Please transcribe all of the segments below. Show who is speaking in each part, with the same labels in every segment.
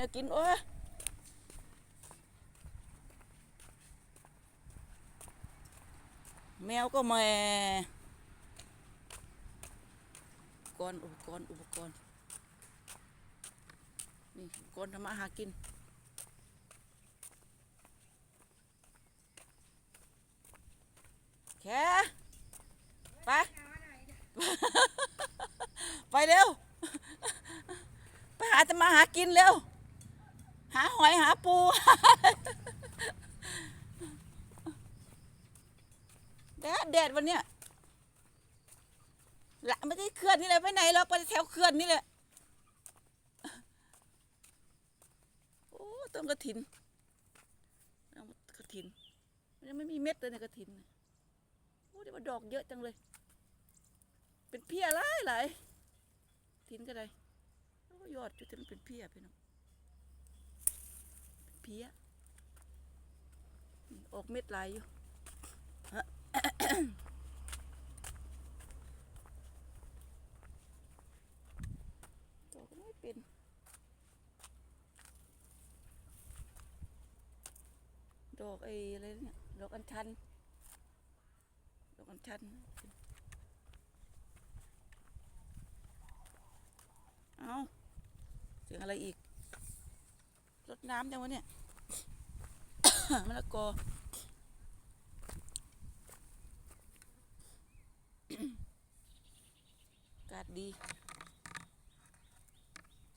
Speaker 1: แนวกินโอ้ยแมวก็ม่อุปกรณ์อุปกรณ์อุปกรณ์นี่อุปกรณ์ทำมาหากินแค่ไปไปเร็ว ไปหาจะมาหากินเร็ว หาหอยหาปู แดดแดดวันเนี้ยละไม่ได้เคลื่อนนี่เลยไปไหนหรอกไปแถวเคลื่อนนี่แหละโอ้ต้นกระถินกระถินยังไม่มีเม็ดเลยในกระถินโอ้เดี๋ยวมาดอกเยอะจังเลย เป็นเพี้ยหลายหลายถินก็ได้โอ้ยอดจุดที่มันเป็นเพี้ยพี่น้อง พี้ยออกเม็ดหลายอยู่ดอกก็ไม่เป็นดอกไอ้อะไรเนี่ยดอกอัญชันดอกอัญชันเอาเสียงอะไรอีก น้ำจังวะเนี่ยมะละกออากาศดี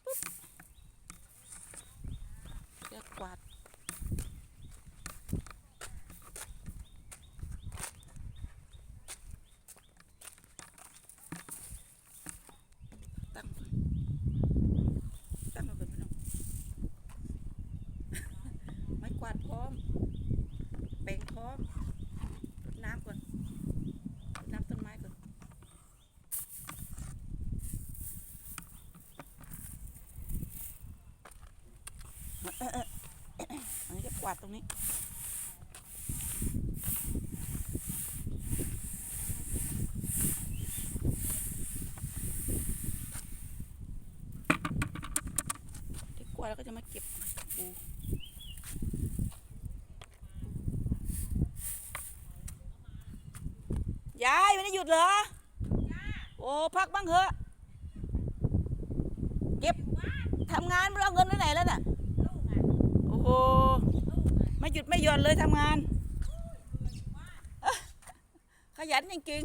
Speaker 1: ปุ๊บแค่กวาด ตั้งก่อนตั้งมาก่อนพี่น้อง ไม้กวาดพร้อมแบ่งพร้อมรดน้ำก่อนรดน้ำต้นไม้ก่อน อันนี้จะ กวาดตรงนี้ที่กวาดแล้วก็จะมาเก็บปูยายไม่ได้หยุดเหรอ โอ้พักบ้างเถอะ เก็บทำงานไม่รู้เอาเงินไปไหนแล้วน่ะ โอ้โห ไม่หยุดไม่หย่อนเลยทำงานเอ้อขยันจริง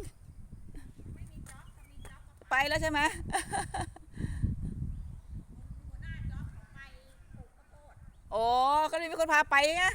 Speaker 1: ๆไปแล้วใช่ไหมโอ้ก็เลยมีคนพาไปไง